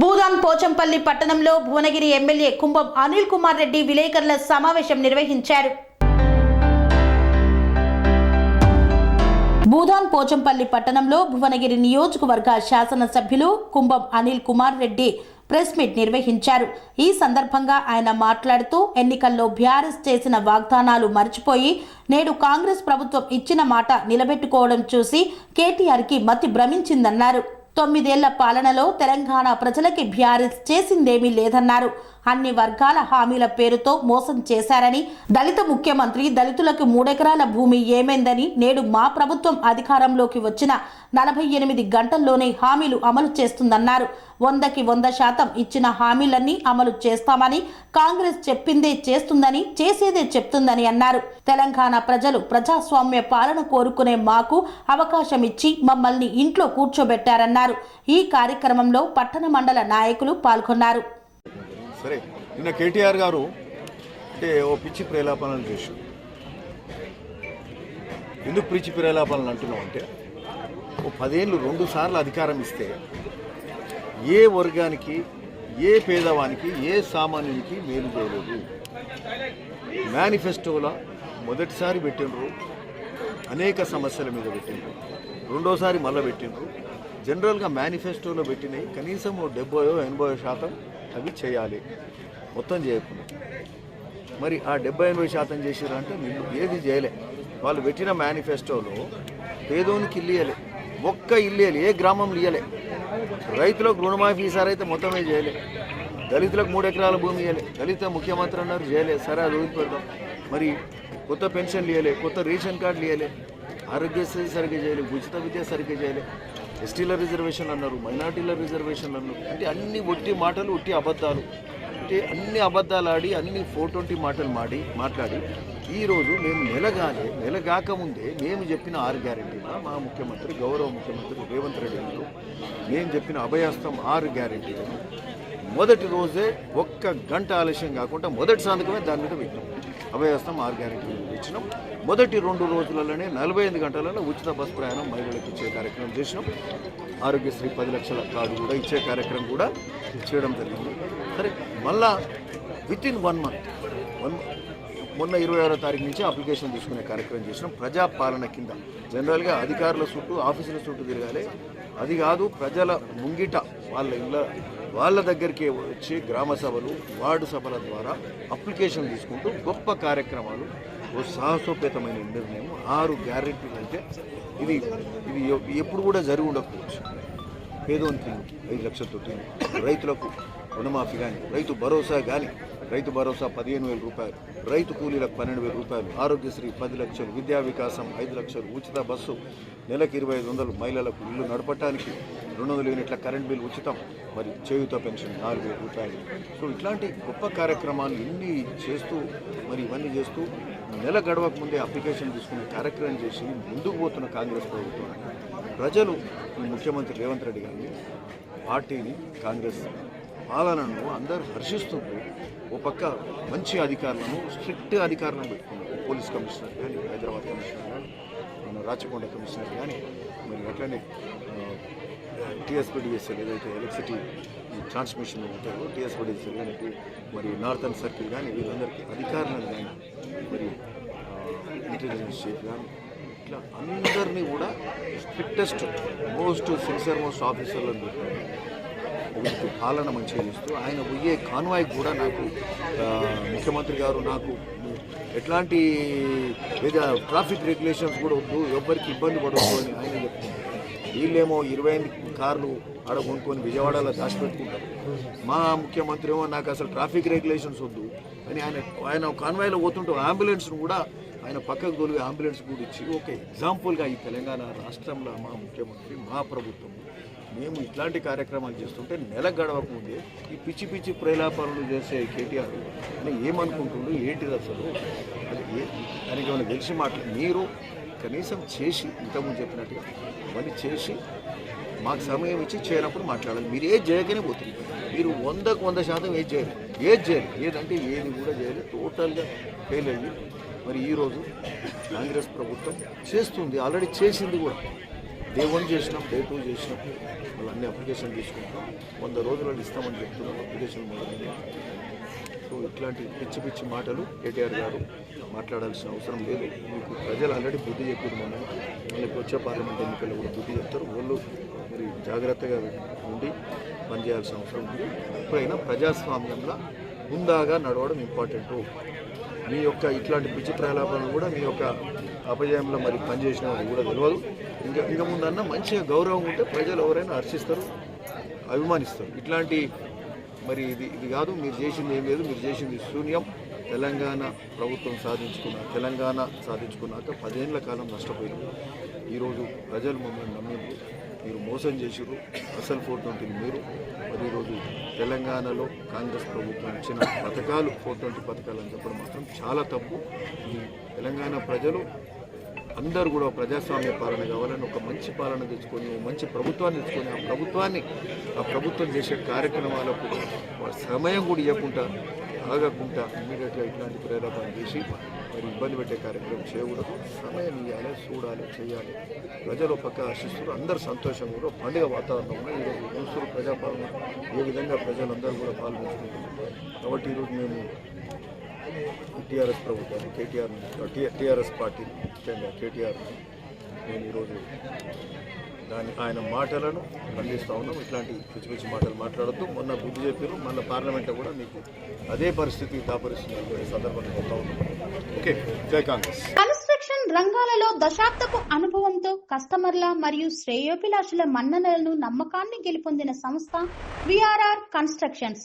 భూదాన్ పోచంపల్లి పట్టణంలో భువనగిరి ఎమ్మెల్యే కుంభం అనిల్ కుమార్ రెడ్డి విలేకరుల సమావేశం నిర్వహించారు. భూదాన్ పోచంపల్లి పట్టణంలో భువనగిరి నియోజకవర్గ శాసనసభ్యులు కుంభం అనిల్ కుమార్ రెడ్డి ప్రెస్ మీట్ నిర్వహించారు. ఈ సందర్భంగా ఆయన మాట్లాడుతూ ఎన్నికల్లో బీఆర్ఎస్ చేసిన వాగ్దానాలు మర్చిపోయి నేడు కాంగ్రెస్ ప్రభుత్వం ఇచ్చిన మాట నిలబెట్టుకోవడం చూసి కేటీఆర్కి మతి భ్రమించిందన్నారు. తొమ్మిదేళ్ళ పాలనలో తెలంగాణ ప్రజలకి బీఆర్ఎస్ చేసిందేమీ లేదన్నారు. అన్ని వర్గాల హామీల పేరుతో మోసం చేశారని దళిత ముఖ్యమంత్రి దళితులకు మూడెకరాల భూమి ఏమైందని నేడు మా ప్రభుత్వం అధికారంలోకి వచ్చిన నలభై ఎనిమిది గంటల్లోనే హామీలు అమలు చేస్తుందన్నారు. వందకి వంద శాతం ఇచ్చిన హామీలన్నీ అమలు చేస్తామని కాంగ్రెస్ చెప్పిందే చేస్తుందని చేసేదే చెప్తుందని అన్నారు. తెలంగాణ ప్రజలు ప్రజాస్వామ్య పాలన కోరుకునే మాకు అవకాశం ఇచ్చి మమ్మల్ని ఇంట్లో కూర్చోబెట్టారన్నారు. ఈ కార్యక్రమంలో పట్టణ మండల నాయకులు పాల్గొన్నారు. సరే నిన్న కేటీఆర్ గారు అంటే ఓ పిచ్చి ప్రేలాపనలు చేశారు. ఎందుకు పిచ్చి ప్రేలాపనలు అంటున్నాం అంటే ఓ పదేళ్ళు రెండు సార్లు అధికారం ఇస్తే ఏ వర్గానికి ఏ పేదవానికి ఏ సామాన్యునికి మేలు చేయలేదు. మేనిఫెస్టోలో మొదటిసారి పెట్టినరు అనేక సమస్యల మీద పెట్టిండ్రు. రెండోసారి మళ్ళీ పెట్టిండ్రు. జనరల్గా మేనిఫెస్టోలో పెట్టినవి కనీసం డెబ్బయో ఎనభై శాతం అవి చేయాలి. మొత్తం చేయకుండా. మరి ఆ డెబ్బై ఎనభై శాతం చేసిర్రు అంటే మీరు ఏది చేయలే. వాళ్ళు పెట్టిన మేనిఫెస్టోలో పేదోనికి ఇల్లు ఇయ్యలే. ఒక్క ఇల్లు ఇయ్యలే. ఏ గ్రామంలో ఇయ్యలే. రైతులకు రుణమాఫీ ఈసారి అయితే మొత్తమే చేయలే. దళితులకు మూడు ఎకరాల భూమి ఇవ్వలే దళిత ముఖ్యమంత్రి అన్నారు చేయలే సరే అది వదిలిపెడదాం. మరి కొత్త పెన్షన్లు ఇవ్వలే కొత్త రేషన్ కార్డులు ఇవ్వలే ఆరోగ్యశ్రీ సరిగ్గా చేయలే ఉచిత విద్య సరిగ్గా చేయలే. ఎస్టీల రిజర్వేషన్ అన్నారు మైనార్టీల రిజర్వేషన్ అన్నారు. అంటే అన్ని ఒట్టి మాటలు ఒట్టి అబద్ధాలు. అంటే అన్ని అబద్ధాలు ఆడి అన్ని ట్వంటీ మాటలు మాడి మాట్లాడి ఈరోజు మేము నెలగానే నెల ముందే మేము చెప్పిన ఆరు గ్యారెంటీల మా ముఖ్యమంత్రి గౌరవ ముఖ్యమంత్రి రేవంత్ రెడ్డి గారు మేము చెప్పిన అభయాస్తం ఆరు గ్యారెంటీలను మొదటి రోజే ఒక్క గంట ఆలస్యం కాకుండా మొదటి సంతకమే దాని మీద పెట్టినాం. అభయహస్తం ఆరు గ్యారెంటీలు ఇచ్చినాం మొదటి రెండు రోజులలోనే నలభై ఐదు గంటలలో ఉచిత బస్ ప్రయాణం మహిళలకు ఇచ్చే కార్యక్రమం చేసినాం. ఆరోగ్యశ్రీ పది లక్షల కార్డు కూడా ఇచ్చే కార్యక్రమం కూడా చేయడం జరిగింది. సరే మళ్ళా with in one month one మొన్న ఇరవై ఆరో తారీఖు నుంచి అప్లికేషన్ తీసుకునే కార్యక్రమం చేసినాం. ప్రజాపాలన కింద. జనరల్గా అధికారుల చుట్టూ ఆఫీసుల చుట్టూ తిరగాలి. అది కాదు ప్రజల ముంగిట వాళ్ళ ఇళ్ళ వాళ్ళ దగ్గరికి వచ్చి గ్రామ సభలు వార్డు సభల ద్వారా అప్లికేషన్ తీసుకుంటూ గొప్ప కార్యక్రమాలు ఓ సాహసోపేతమైన నిర్ణయం ఆరు గ్యారెంటీలు అంటే ఇది ఇది ఎప్పుడు కూడా జరిగి ఉండకపోవచ్చు. పేదోనికి ఐదు లక్షలతో రైతులకు రుణమాఫీ కానీ రైతు భరోసా కానీ రైతు భరోసా పదిహేను వేల రూపాయలు రైతు కూలీలకు పన్నెండు వేల రూపాయలు ఆరోగ్యశ్రీ పది లక్షలు విద్యా వికాసం ఐదు లక్షలు ఉచిత బస్సు నెలకు ఇరవై ఐదు వందలు మహిళలకు ఇల్లు నడపటానికి రెండు వందల యూనిట్ల కరెంట్ బిల్ ఉచితం మరి చేయుత పెన్షన్ నాలుగు వేల రూపాయలు. సో ఇట్లాంటి గొప్ప కార్యక్రమాలు ఇన్ని చేస్తూ మరి ఇవన్నీ చేస్తూ నెల గడవక ముందే అప్లికేషన్ తీసుకునే కార్యక్రమం చేసి ముందుకు పోతున్న కాంగ్రెస్ ప్రభుత్వం. ప్రజలు ముఖ్యమంత్రి రేవంత్ రెడ్డి గారిని పార్టీని కాంగ్రెస్ పాలనను అందరూ హర్షిస్తుంది ఓ పక్క మంచి అధికారులను స్ట్రిక్ట్ అధికారులను పెట్టుకున్నారు. పోలీస్ కమిషనర్ కానీ హైదరాబాద్ కమిషనర్ కానీ మన రాచకొండ కమిషనర్ కానీ మరి అట్లనే టీఎస్పీడిఎస్ఎల్ ఏదైతే ఎలక్ట్రిసిటీ ట్రాన్స్మిషన్ ఉంటాయో టీఎస్పీడిఎస్ఎల్ కానీ మరి నార్థన్ సర్కిల్ కానీ వీళ్ళందరికీ అధికారులను కానీ మరి ఇంటెలిజెన్స్ చీఫ్ కానీ ఇట్లా అందరినీ కూడా స్ట్రిక్టెస్ట్ మోస్ట్ సిన్సియర్ మోస్ట్ ఆఫీసర్లను పెట్టారు వీటికి పాలన మంచిగా చేస్తూ ఆయన పోయే కాన్వాయ్ కూడా నాకు ముఖ్యమంత్రి గారు నాకు ఎట్లాంటి ఏదో ట్రాఫిక్ రెగ్యులేషన్స్ కూడా వద్దు ఎవ్వరికి ఇబ్బంది పడవద్దు అని ఆయన చెప్తున్నారు. వీళ్ళేమో ఇరవై ఎనిమిది కార్లు ఆడ కొనుక్కొని విజయవాడలో దాచిపెట్టుకుంటారు. మా ముఖ్యమంత్రి ఏమో నాకు అసలు ట్రాఫిక్ రెగ్యులేషన్స్ వద్దు అని ఆయన ఆయన కాన్వాయ్లో పోతుంటే అంబులెన్స్ను కూడా ఆయన పక్కకు తొలిగి అంబులెన్స్ కూడా ఇచ్చి ఒక ఎగ్జాంపుల్గా ఈ తెలంగాణ రాష్ట్రంలో మా ముఖ్యమంత్రి మా ప్రభుత్వం మేము ఇట్లాంటి కార్యక్రమాలు చేస్తుంటే నెల గడవకముందే ఈ పిచ్చి పిచ్చి ప్రేలాపనలు చేసే కేటీఆర్ అని ఏమనుకుంటుండ్రు ఏంటిది అసలు? అది ఏ దానికి ఏమైనా తెలిసి మాట్లా మీరు కనీసం చేసి ఇంతకుముందు చెప్పినట్టుగా మళ్ళీ చేసి మాకు సమయం ఇచ్చి చేయనప్పుడు మాట్లాడాలి. మీరు ఏది చేయకనే పోతుంది. మీరు వందకు వంద శాతం ఏది చేయరు. ఏది చేయరు. ఏదంటే ఏది కూడా చేయలేదు టోటల్గా ఫెయిల్ అయ్యి మరి ఈరోజు కాంగ్రెస్ ప్రభుత్వం చేస్తుంది. ఆల్రెడీ చేసింది కూడా. డే వన్ చేసినాం డే టూ చేసినాం వాళ్ళు అన్ని అప్లికేషన్ తీసుకుంటాం. వంద రోజులలో ఇస్తామని చెప్తున్నాం అప్లికేషన్ మొదలైన సో ఇట్లాంటి పిచ్చి పిచ్చి మాటలు కేటీఆర్ గారు మాట్లాడాల్సిన అవసరం లేదు. మీకు ప్రజలు ఆల్రెడీ బుద్ధి చెప్పారు మనం మళ్ళీ వచ్చే పార్లమెంట్ ఎన్నికల్లో కూడా బుద్ధి చెప్తారు. వాళ్ళు మరి జాగ్రత్తగా ఉండి పనిచేయాల్సిన అవసరం ఉంది. ఎప్పుడైనా ప్రజాస్వామ్యంలో ముందాగా నడవడం ఇంపార్టెంట్ మీ యొక్క ఇట్లాంటి పిచ్చి ప్రలాపాలను కూడా మీ యొక్క అపజయంలో మరి పనిచేసిన వాళ్ళు కూడా తెలియదు. ఇంకా ఇక ముందన్న మంచిగా గౌరవం ఉంటే ప్రజలు ఎవరైనా హర్షిస్తారు అభిమానిస్తారు. ఇట్లాంటి మరి ఇది ఇది కాదు మీరు చేసింది ఏం లేదు మీరు చేసింది శూన్యం. తెలంగాణ ప్రభుత్వం సాధించుకున్న తెలంగాణ సాధించుకున్నాక పదేళ్ళ కాలం నష్టపోయింది ఈరోజు ప్రజలు మమ్మల్ని నమ్మింది మీరు మోసం చేసిర్రు. అసలు ఫోర్ ట్వంటీ మీరు మరి ఈరోజు తెలంగాణలో కాంగ్రెస్ ప్రభుత్వం ఇచ్చిన పథకాలు ఫోర్ ట్వంటీ పథకాలు అని చెప్పడం మాత్రం చాలా తప్పు. తెలంగాణ ప్రజలు అందరూ కూడా ప్రజాస్వామ్య పాలన కావాలని ఒక మంచి పాలన తెచ్చుకొని మంచి ప్రభుత్వాన్ని తెచ్చుకొని ఆ ప్రభుత్వాన్ని ఆ ప్రభుత్వం చేసే కార్యక్రమాలకు సమయం కూడా ఇవ్వకుండా ఆగకుండా ఇమీడియట్గా ఇట్లాంటి ప్రేరేపణ చేసి మరి ఇబ్బంది పెట్టే కార్యక్రమం చేయకూడదు. సమయం ఇవ్వాలి చూడాలి చేయాలి. ప్రజలు పక్క ఆశిస్తున్నారు అందరూ సంతోషంగా కూడా పండుగ వాతావరణంలో ఈరోజు మనుషులు ప్రజాపాలన. ఏ విధంగా ప్రజలందరూ కూడా పాల్గొంటున్నారు. కాబట్టి ఈరోజు మేము టీఆర్ఎస్ ప్రభుత్వాన్ని కేటీఆర్ టీఆర్ఎస్ పార్టీ ముఖ్యంగా కేటీఆర్ నేను ఈరోజు దాని ఆయన మాటలను ఖండిస్తూ ఉన్నాం. ఇట్లాంటి పిచ్చి పిచ్చి మాటలు మాట్లాడుతూ మొన్న బుద్ధి చెప్పారు. మన పార్లమెంట్లో కూడా మీకు అదే పరిస్థితి దాపరిస్తుంది సందర్భంగా చెప్తా ఉన్నాం. ఓకే జై కాంగ్రెస్. కన్స్ట్రక్షన్ రంగాలలో దశాబ్దపు అనుభవంతో కస్టమర్ల మరియు శ్రేయోభిలాషుల మన్ననలను నమ్మకాన్ని గెలుపొందిన సంస్థ VRR constructions.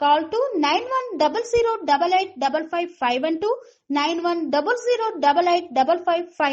Call to 9100 8855 and to five.